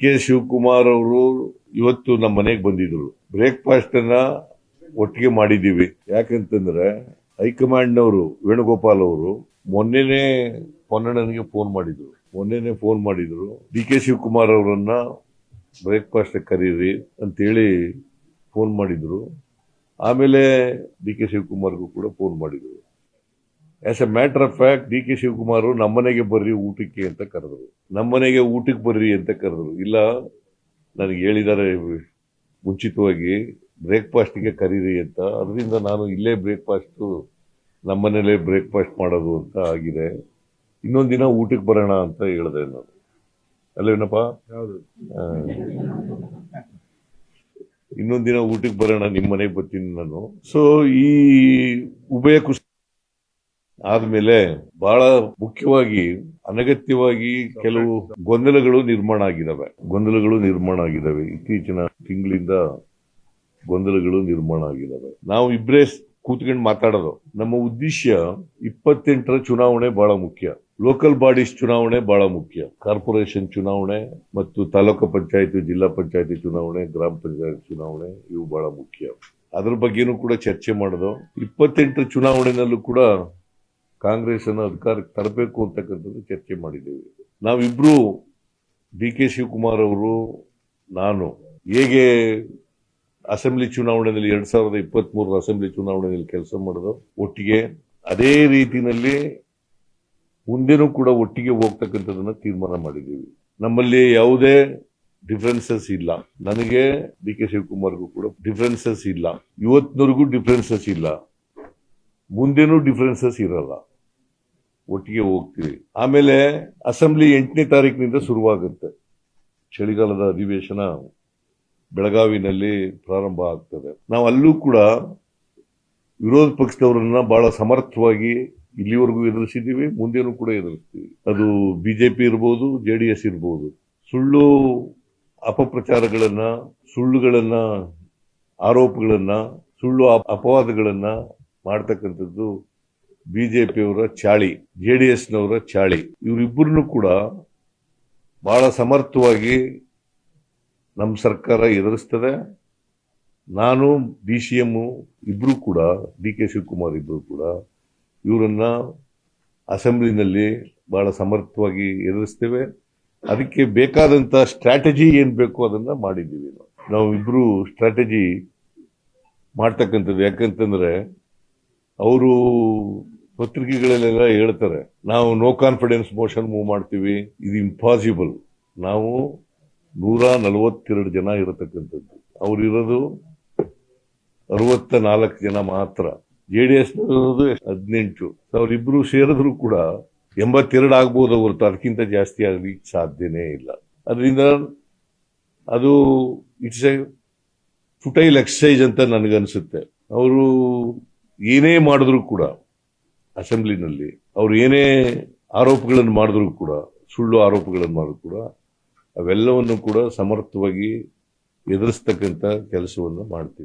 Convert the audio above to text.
K. Shivakumar ಅವರು ಇವತ್ತು ನಮ್ಮ ಮನೆಗೆ ಬಂದಿದ್ರು ಬ್ರೇಕ್ಫಾಸ್ಟ್ ಅನ್ನ ಒಟ್ಟಿಗೆ ಮಾಡಿದೀವಿ ಯಾಕಂತಂದ್ರೆ ಹೈಕಮಾಂಡ್ನವರು, ವೇಣುಗೋಪಾಲ್ ಅವರು ಮೊನ್ನೆನೆ ಪೊನ್ನಣ್ಣನಿಗೆ ಫೋನ್ ಮಾಡಿದ್ರು. ಮೊನ್ನೆನೆ ಫೋನ್ ಮಾಡಿದ್ರು. D K. ಶಿವಕುಮಾರ್ ಅವರನ್ನ ಬ್ರೇಕ್ಫಾಸ್ಟ್ ಕರೀರಿ ಅಂತೇಳಿ ಫೋನ್ ಮಾಡಿದ್ರು. ಆಮೇಲೆ ಡಿ ಕೆ. ಶಿವಕುಮಾರ್ಗೂ ಕೂಡ ಫೋನ್ ಮಾಡಿದ್ರು. As a matter of fact D K Shivakumar ನಮ್ಮನೆಗೆ ಬರ್ರಿ ಊಟಕ್ಕೆ ಅಂತ ಕರೆದ್ರು. ನಮ್ಮನೆಗೆ ಊಟಕ್ಕೆ ಬರ್ರಿ ಅಂತ ಕರೆದ್ರು. ಇಲ್ಲ ನನಗೆ ಹೇಳಿದ್ದಾರೆ ಮುಂಚಿತವಾಗಿ ಬ್ರೇಕ್ಫಾಸ್ಟ್ಗೆ ಕರೀರಿ ಅಂತ. ಅದರಿಂದ ನಾನು ಇಲ್ಲೇ ಬ್ರೇಕ್ಫಾಸ್ಟ್ ನಮ್ಮನೇಲೇ ಬ್ರೇಕ್ಫಾಸ್ಟ್ ಮಾಡೋದು ಅಂತ ಆಗಿದೆ. ಇನ್ನೊಂದು ದಿನ ಊಟಕ್ಕೆ ಬರೋಣ ಅಂತ ಹೇಳಿದೆ ನಾನು. ಅಲ್ಲೇನಪ್ಪ. ಇನ್ನೊಂದು ದಿನ ಊಟಕ್ಕೆ ಬರೋಣ ನಿಮ್ಮ ಮನೆಗೆ ಬರ್ತೀನಿ ನಾನು. ಸೊ ಈ ಉಭಯ ಕುಸ್ ಆದ್ಮೇಲೆ ಬಹಳ ಮುಖ್ಯವಾಗಿ, ಅನಗತ್ಯವಾಗಿ ಕೆಲವು ಗೊಂದಲಗಳು ನಿರ್ಮಾಣ ಆಗಿದಾವೆ ಗೊಂದಲಗಳು ನಿರ್ಮಾಣ ಆಗಿದಾವೆ ಇತ್ತೀಚಿನ ತಿಂಗಳಿಂದ ಗೊಂದಲಗಳು ನಿರ್ಮಾಣ ಆಗಿದಾವೆ ನಾವು ಇಬ್ಬರೇ ಕೂತ್ಕೊಂಡು ಮಾತಾಡೋದು. ನಮ್ಮ ಉದ್ದೇಶ ಇಪ್ಪತ್ತೆಂಟರ ಚುನಾವಣೆ ಬಹಳ ಮುಖ್ಯ. ಲೋಕಲ್ ಬಾಡೀಸ್ ಚುನಾವಣೆ ಬಹಳ ಮುಖ್ಯ. ಕಾರ್ಪೊರೇಷನ್ ಚುನಾವಣೆ ಮತ್ತು ತಾಲೂಕು ಪಂಚಾಯತ್, ಜಿಲ್ಲಾ ಪಂಚಾಯತಿ ಚುನಾವಣೆ, ಗ್ರಾಮ ಪಂಚಾಯತ್ ಚುನಾವಣೆ ಇವು ಬಹಳ ಮುಖ್ಯ. ಅದ್ರ ಬಗ್ಗೆನೂ ಕೂಡ ಚರ್ಚೆ ಮಾಡೋದು. ಇಪ್ಪತ್ತೆಂಟರ ಚುನಾವಣೆನಲ್ಲೂ ಕೂಡ ಕಾಂಗ್ರೆಸ್ ಅನ್ನು ಅಧಿಕಾರಕ್ಕೆ ತರಬೇಕು ಅಂತಕ್ಕಂಥದ್ದು ಚರ್ಚೆ ಮಾಡಿದ್ದೇವೆ. ನಾವಿಬ್ರು ಡಿ ಕೆ ಶಿವಕುಮಾರ್ ಅವರು, ನಾನು, ಹೇಗೆ ಅಸೆಂಬ್ಲಿ ಚುನಾವಣೆಯಲ್ಲಿ ಎರಡ್ ಸಾವಿರದ ಇಪ್ಪತ್ತ್ ಮೂರರ ಅಸೆಂಬ್ಲಿ ಚುನಾವಣೆಯಲ್ಲಿ ಕೆಲಸ ಮಾಡೋದು ಒಟ್ಟಿಗೆ ಅದೇ ರೀತಿಯಲ್ಲಿ ಮುಂದೆನೂ ಕೂಡ ಒಟ್ಟಿಗೆ ಹೋಗ್ತಕ್ಕಂಥದ್ದನ್ನ ತೀರ್ಮಾನ ಮಾಡಿದ್ದೀವಿ. ನಮ್ಮಲ್ಲಿ ಯಾವುದೇ ಡಿಫ್ರೆನ್ಸಸ್ ಇಲ್ಲ. ನನಗೆ, ಡಿ ಕೆ ಶಿವಕುಮಾರ್ಗೂ ಕೂಡ ಡಿಫ್ರೆನ್ಸಸ್ ಇಲ್ಲ. ಇವತ್ತಿನವರೆಗೂ ಡಿಫ್ರೆನ್ಸಸ್ ಇಲ್ಲ. ಮುಂದೆನೂ ಡಿಫ್ರೆನ್ಸಸ್ ಇರಲ್ಲ. ಒಟ್ಟಿಗೆ ಹೋಗ್ತೀವಿ. ಆಮೇಲೆ ಅಸೆಂಬ್ಲಿ ಎಂಟನೇ ತಾರೀಕಿನಿಂದ ಶುರುವಾಗುತ್ತೆ. ಚಳಿಗಾಲದ ಅಧಿವೇಶನ ಬೆಳಗಾವಿನಲ್ಲಿ ಪ್ರಾರಂಭ ಆಗ್ತದೆ. ನಾವು ಅಲ್ಲೂ ಕೂಡ ವಿರೋಧ ಪಕ್ಷದವರನ್ನ ಬಹಳ ಸಮರ್ಥವಾಗಿ ಇಲ್ಲಿವರೆಗೂ ಎದುರಿಸಿದ್ದೀವಿ, ಮುಂದೇನು ಕೂಡ ಎದುರಿಸ್ತೀವಿ. ಅದು ಬಿಜೆಪಿ ಇರ್ಬೋದು ಜೆ ಡಿ ಎಸ್ ಇರ್ಬೋದು. ಸುಳ್ಳು ಅಪಪ್ರಚಾರಗಳನ್ನ, ಸುಳ್ಳುಗಳನ್ನ, ಆರೋಪಗಳನ್ನ, ಸುಳ್ಳು ಅಪ- ಅಪವಾದಗಳನ್ನ ಮಾಡ್ತಕ್ಕಂಥದ್ದು ಬಿಜೆಪಿಯವರ ಚಾಳಿ, ಜೆ ಡಿ ಎಸ್ನವರ ಚಾಳಿ ಇವರಿಬ್ಬರನ್ನು ಕೂಡ ಬಹಳ ಸಮರ್ಥವಾಗಿ ನಮ್ಮ ಸರ್ಕಾರ ಎದುರಿಸ್ತದೆ. ನಾನು, ಡಿ ಸಿ ಎಂ ಇಬ್ಬರೂ ಕೂಡ, ಡಿ ಕೆ ಶಿವಕುಮಾರ್ ಇಬ್ಬರು ಕೂಡ ಇವರನ್ನ ಅಸೆಂಬ್ಲಿನಲ್ಲಿ ಬಹಳ ಸಮರ್ಥವಾಗಿ ಎದುರಿಸ್ತೇವೆ. ಅದಕ್ಕೆ ಬೇಕಾದಂಥ ಸ್ಟ್ರಾಟಜಿ ಏನು ಬೇಕು ಅದನ್ನ ಮಾಡಿದ್ದೀವಿ ನಾವು. ನಾವು ಇಬ್ರು ಸ್ಟ್ರಾಟಜಿ ಮಾಡ್ತಕ್ಕಂಥದ್ದು ಯಾಕಂತಂದರೆ, ಅವರು ಪತ್ರಿಕೆಗಳಲ್ಲೆಲ್ಲ ಹೇಳ್ತಾರೆ, ನಾವು ನೋ ಕಾನ್ಫಿಡೆನ್ಸ್ ಮೋಷನ್ ಮೂವ್ ಮಾಡ್ತೀವಿ, ಇದು ಇಂಪಾಸಿಬಲ್ ನಾವು ನೂರ ನಲವತ್ತೆರಡು ಜನ ಇರತಕ್ಕಂಥದ್ದು. ಅವರಿರೋದು ಅರವತ್ತ ನಾಲ್ಕು ಜನ ಮಾತ್ರ. ಜೆ ಡಿ ಎಸ್ ಇರೋದು ಹದಿನೆಂಟು. ಅವರಿಬ್ರು ಸೇರಿದ್ರು ಕೂಡ ಎಂಬತ್ತೆರಡು ಆಗ್ಬೋದು ಹೊರತು, ಅದಕ್ಕಿಂತ ಜಾಸ್ತಿ ಆಗ್ಲಿಕ್ಕೆ ಸಾಧ್ಯನೇ ಇಲ್ಲ. ಅದರಿಂದ ಅದು ಇಟ್ಸ್ ಎ ಫುಟೈಲ್ ಎಕ್ಸಸೈಸ್ ಅಂತ ನನಗನ್ಸುತ್ತೆ. ಅವರು ಏನೇ ಮಾಡಿದ್ರು ಕೂಡ ಅಸೆಂಬ್ಲಿನಲ್ಲಿ ಅವರು ಏನೇ ಆರೋಪಗಳನ್ನು ಮಾಡಿದ್ರು ಕೂಡ, ಸುಳ್ಳು ಆರೋಪಗಳನ್ನು ಮಾಡಿದ್ರು ಕೂಡ, ಅವೆಲ್ಲವನ್ನು ಕೂಡ ಸಮರ್ಥವಾಗಿ ಎದುರಿಸ್ತಕ್ಕಂಥ ಕೆಲಸವನ್ನು ಮಾಡ್ತೀವಿ.